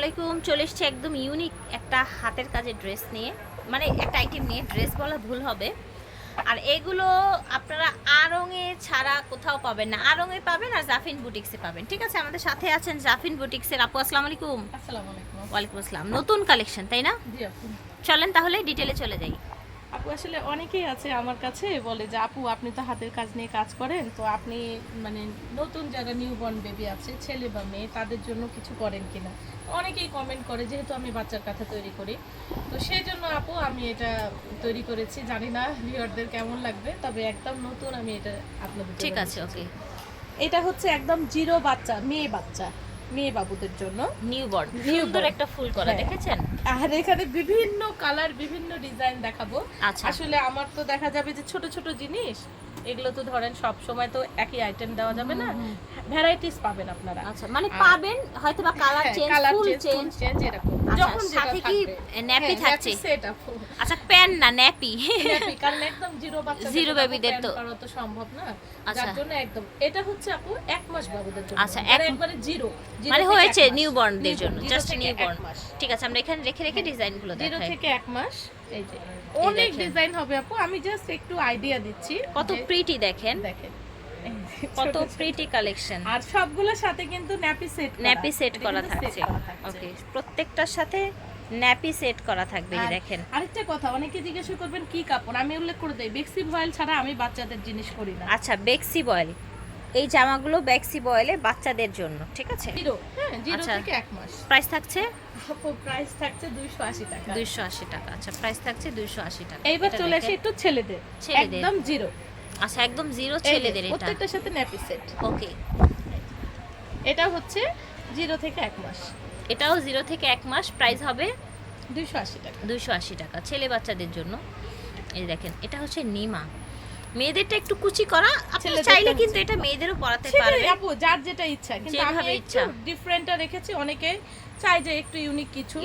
আলাইকুম চলে এসছে একদম ইউনিক একটা হাতের কাজে ড্রেস নিয়ে। মানে একটা আইটেম নিয়ে ড্রেস বলা ভুল হবে। আর এগুলো আপনারা আরঙে ছাড়া কোথাও পাবেন না। আরঙে পাবেন আর জাফিন বুটিক্সে পাবেন। ঠিক আছে আমাদের সাথে আছেন জাফিন বুটিক্সের আপু আসসালামু আলাইকুম আসসালামু আলাইকুম ওয়ালাইকুম আসসালাম। নতুন কালেকশন তাই না? চলেন তাহলে ডিটেলে চলে যাই। আপু আসলে অনেকেই আছে আমার কাছে বলে যে আপু আপনি তো হাতের কাজ নিয়ে কাজ করেন তো আপনি মানে নতুন যারা নিউ বর্ন বেবি আছে ছেলে বা মেয়ে তাদের জন্য কিছু করেন কিনা? অনেকেই কমেন্ট করে যেহেতু আমি বাচ্চার কথা তৈরি করি। তো সেই জন্য আপু আমি এটা তৈরি করেছি। জানি না ভিউয়ারদের কেমন লাগবে তবে একদম নতুন আমি এটা আপনাদের ঠিক আছে ওকে এটা হচ্ছে একদম জিরো বাচ্চা মেয়ে বাচ্চা। মেয়ে বাবুদের জন্য। নিউ বর্ন New সুন্দর একটা ফুল করা হ্যাঁ। দেখেছেন? আর এখানে বিভিন্ন কালার বিভিন্ন ডিজাইন দেখাবো। আচ্ছা। আসলে আমার তো দেখা যাবে যে ছোট ছোট জিনিস এগুলো তো ধরেন সব সময় তো একই আইটেম দেওয়া যাবে না। ভ্যারাইটিস পাবেন আপনারা। আচ্ছা মানে পাবেন হয়তো বা colour change full change, change এরকম। আচ্ছা, যখন সাথে কি হ্যাঁ, থাকছে? আচ্ছা প্যান না ন্যাপি nappy, কারণ একদম জিরো জন্য babyদের plan তো- করা তো সম্ভব না। আচ্ছা। যার জন্য একদম এটা হচ্ছে আপু এক মাস বাবুদের জন্য। আচ্ছা, একবারে জিরো মানে হয়েছে নিউ বর্নদের জন্য জাস্ট নিউ বর্ন ঠিক আছে আমরা এখানে রেখে রেখে ডিজাইনগুলো দেখাই। থেকে এক মাস এই যে। অনেক ডিজাইন হবে আপু আমি জাস্ট একটু আইডিয়া দিচ্ছি কত প্রিটি দেখেন। দেখেন। কত। প্রিটি কালেকশন আর সবগুলোর সাথে কিন্তু ন্যাপি সেট ন্যাপি সেট করা থাকছে। ওকে প্রত্যেকটার সাথে ন্যাপি সেট করা থাকবে এই দেখেন। আরেকটা কথা অনেকে জিজ্ঞাসা করবেন কি কাপড়? আমি উল্লেখ করে দেই বেক্সি ভয়েল ছাড়া আমি বাচ্চাদের জিনিস করি না। আচ্ছা বেক্সি বয়েল। এই জামাগুলো বেক্সি বয়েলে বাচ্চাদের জন্য ঠিক আছে? জিরো হ্যাঁ জিরো আচ্ছা। থেকে এক মাস। প্রাইস থাকছে? প্রাইস থাকছে দুইশো আশি টাকা। দুইশো আশি টাকা আচ্ছা প্রাইস থাকছে দুইশো আশি টাকা। এইবার চলে আসি একটু ছেলেদের। ছেলেদের। একদম জিরো। আচ্ছা একদম জিরো ছেলেদের এটা। প্রত্যেকটার সাথে ন্যাপি সেট ওকে। এটা হচ্ছে জিরো থেকে এক মাস। এটাও জিরো থেকে এক মাস প্রাইস হবে দুইশো আশি টাকা। দুইশো আশি টাকা ছেলে বাচ্চাদের জন্য। এই দেখেন এটা হচ্ছে নিমা। মেয়েদেরটা একটু কুচি করা আপনি চাইলে কিন্তু এটা মেয়েদেরও সেটাই পারবে। আপু যার যেটা ইচ্ছা কিন্তু আমি একটু ইচ্ছা। ডিফারেন্টটা রেখেছি অনেকে চাই যে একটু ইউনিক কিছু।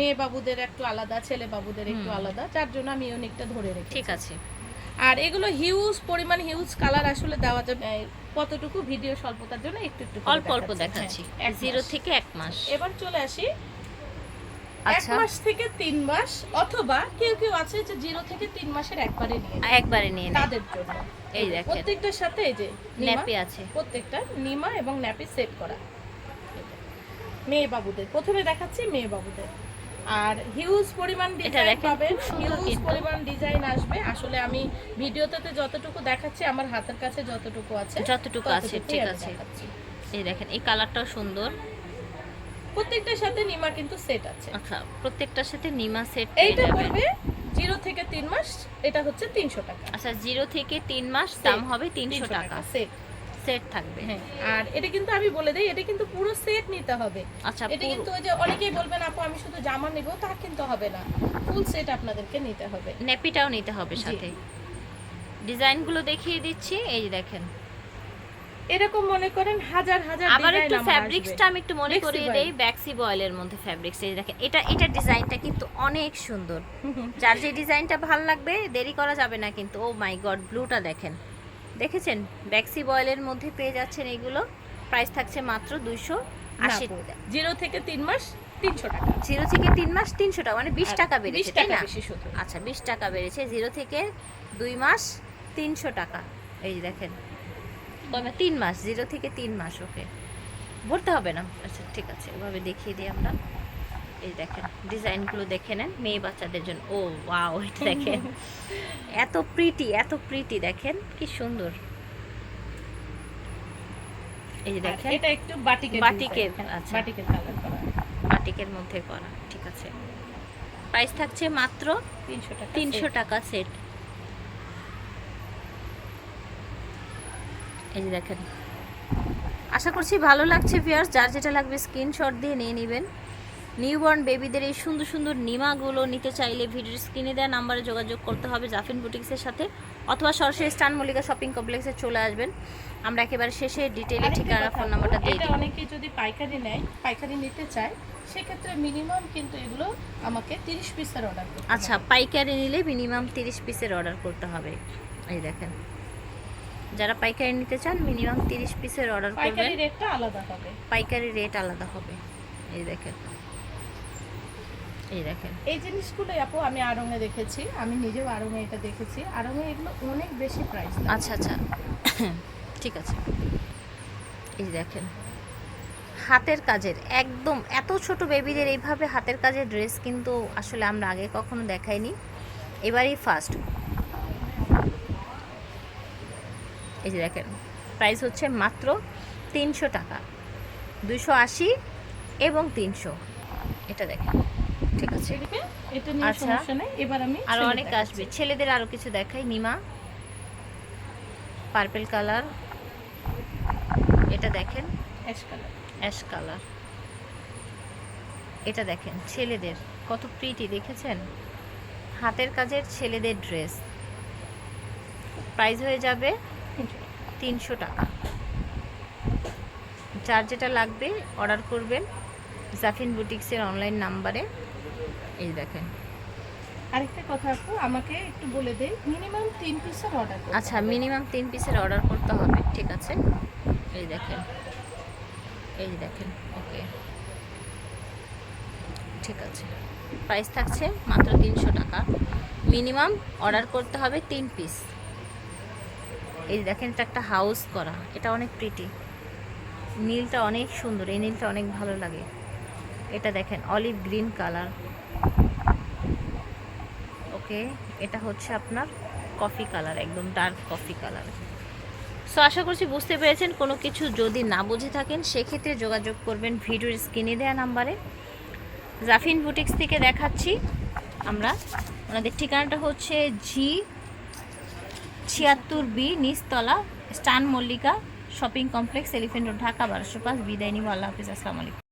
মেয়ে বাবুদের একটু আলাদা ছেলে বাবুদের একটু আলাদা যার জন্য আমি ইউনিকটা ধরে রেখেছি। ঠিক আছে। আর এগুলো হিউজ পরিমাণ হিউজ কালার আসলে দেওয়া যাবে কতটুকু ভিডিও স্বল্পতার জন্য একটু একটু অল্প অল্প দেখাচ্ছি। দেখাচ্ছি। হ্যাঁ, এক জিরো থেকে এক মাস। এবার চলে আসি এক আচ্ছা। মাস থেকে তিন মাস অথবা কেউ কেউ আছে যে জিরো থেকে তিন মাসের একবারে নিয়ে একবারে নিয়ে তাদের জন্য। এই দেখেন। প্রত্যেকটার সাথে এই যে ন্যাপি আছে। প্রত্যেকটা নিমা এবং ন্যাপি সেট করা। মেয়ে বাবুদের প্রথমে দেখাচ্ছি মেয়ে বাবুদের আর হিউজ পরিমাণ ডিজাইন পাবেন। হিউজ পরিমাণ ডিজাইন আসবে। আসলে আমি ভিডিওতে যতটুকু দেখাচ্ছি আমার হাতের কাছে যতটুকু আছে যতটুকু আছে ঠিক আছে। এই দেখেন এই কালারটাও সুন্দর। প্রত্যেকটার সাথে নিমা কিন্তু সেট আছে। আচ্ছা প্রত্যেকটার সাথে নিমা সেট এইটা পড়বে জিরো থেকে তিন মাস এটা হচ্ছে তিনশো টাকা। আচ্ছা জিরো থেকে তিন মাস দাম হবে তিনশো টাকা। সেট সেট থাকবে। হ্যাঁ আর এটা কিন্তু আমি বলে দিই এটা কিন্তু পুরো সেট নিতে হবে। আচ্ছা এটা কিন্তু ওই যে অনেকেই বলবেন আপু আমি শুধু জামা নিব তা কিন্তু হবে না। ফুল সেট আপনাদেরকে নিতে হবে। নেপিটাও নিতে হবে। সাথে। ডিজাইনগুলো দেখিয়ে দিচ্ছি এই দেখেন। এরকম মনে করেন হাজার হাজার আবার একটু ফ্যাব্রিক্সটা আমি একটু মনে করিয়ে দেই ব্যাক্সি বয়েলের মধ্যে ফ্যাব্রিক্স এই দেখেন এটা এটা ডিজাইনটা কিন্তু অনেক সুন্দর। যার যে ডিজাইনটা ভালো লাগবে দেরি করা যাবে না কিন্তু। ও মাই গড ব্লুটা দেখেন। দেখেছেন? ব্যাক্সি বয়েলের মধ্যে পেয়ে যাচ্ছেন এগুলো। প্রাইস থাকছে মাত্র দুইশো আশি জিরো থেকে তিন মাস তিনশো টাকা। জিরো থেকে তিন মাস তিনশো টাকা মানে বিশ টাকা 20 বেড়েছে তাই না? আচ্ছা বিশ টাকা বেড়েছে। জিরো থেকে দুই মাস তিনশো টাকা। এই যে দেখেন কবে তিন মাস জিরো থেকে তিন মাস ওকে ভরতে হবে না। আচ্ছা ঠিক আছে ওভাবে দেখিয়ে দিই আমরা। এই দেখেন ডিজাইনগুলো দেখে নেন। মেয়ে বাচ্চাদের জন্য ও ওয়াও এটা দেখেন। এত প্রিটি এত প্রিটি দেখেন কি সুন্দর। এই যে দেখেন। এটা একটু বাটিকের বাটিকের, আচ্ছা। বাটিকের কালার করা। বাটিকের মধ্যে করা ঠিক আছে। প্রাইস থাকছে মাত্র তিনশো টাকা তিনশো টাকা সেট এই যে দেখেন। আশা করছি ভালো লাগছে ভিউয়ার্স যার যেটা লাগবে স্ক্রিনশট দিয়ে নিয়ে নেবেন। নিউবর্ন বেবিদের এই সুন্দর সুন্দর নিমাগুলো নিতে চাইলে ভিডিওর স্ক্রিনে দেওয়া নাম্বারে যোগাযোগ করতে হবে জাফিন বুটিক্সের সাথে অথবা সরাসরি স্টান মল্লিকা শপিং কমপ্লেক্সে চলে আসবেন। আমরা একেবারে শেষে ডিটেলে ঠিকানা ফোন নাম্বারটা দিয়ে দিই। অনেকে যদি পাইকারি নেয় পাইকারি নিতে চায় সেক্ষেত্রে মিনিমাম কিন্তু এগুলো আমাকে তিরিশ পিসের অর্ডার আচ্ছা পাইকারি নিলে মিনিমাম তিরিশ পিসের অর্ডার করতে হবে। এই দেখেন। যারা পাইকারি নিতে চান মিনিমাম তিরিশ পিসের অর্ডার। পাইকারি রেটটা আলাদা হবে। পাইকারি রেট আলাদা হবে। এই দেখেন। এই দেখেন। এই জিনিসগুলো আপু আমি আড়ঙে দেখেছি। আমি নিজেও আড়ঙে এটা দেখেছি। আড়ঙে এগুলো অনেক বেশি প্রাইস আচ্ছা আচ্ছা। ঠিক আছে। এই দেখেন। হাতের কাজের একদম এত ছোট বেবিদের এইভাবে হাতের কাজের ড্রেস কিন্তু আসলে আমরা আগে কখনো দেখাইনি। এবারই ফার্স্ট এই যে দেখেন প্রাইস হচ্ছে মাত্র তিনশো টাকা। দুশো আশি এবং তিনশো। এটা দেখেন ঠিক আছে? এটা নিয়ে আচ্ছা। সমস্যা নেই এবার আমি আরও অনেক আসবে। ছেলেদের আরও কিছু দেখাই নিমা পার্পেল কালার এটা দেখেন অ্যাশ কালার অ্যাশ কালার এটা দেখেন ছেলেদের। কত প্রিটি দেখেছেন? হাতের কাজের ছেলেদের ড্রেস প্রাইস হয়ে যাবে তিনশো টাকা। যার যেটা লাগবে অর্ডার করবেন জাফিন বুটিক্সের অনলাইন নাম্বারে এই দেখেন। আরেকটা কথা আপু আমাকে একটু বলে দেই মিনিমাম তিন পিসের অর্ডার আচ্ছা মিনিমাম তিন পিসের অর্ডার করতে হবে ঠিক আছে? এই দেখেন। এই দেখেন ওকে ঠিক আছে। প্রাইস থাকছে মাত্র তিনশো টাকা। মিনিমাম অর্ডার করতে হবে তিন পিস এই দেখেন, এটা একটা হাউস করা। এটা অনেক প্রিটি নীলটা অনেক সুন্দর। এই নীলটা অনেক ভালো লাগে। এটা দেখেন অলিভ গ্রিন কালার ওকে, এটা হচ্ছে আপনার কফি কালার একদম ডার্ক কফি কালার সো আশা করছি বুঝতে পেরেছেন, কোনো কিছু যদি না বুঝে থাকেন, সেক্ষেত্রে যোগাযোগ করবেন ভিডিওর স্ক্রিনে দেওয়া নাম্বারে জাফিন বুটিক্স থেকে দেখাচ্ছি। আমরা, ওনাদের ঠিকানাটা হচ্ছে জি ছিয়াত্তর বি নিচতলা স্টান Mallika shopping complex, Elephant Road, Dhaka, বারোশো পাঁচ। বিদায় নিব। আল্লাহ হাফিজ। আসসালামু আলাইকুম।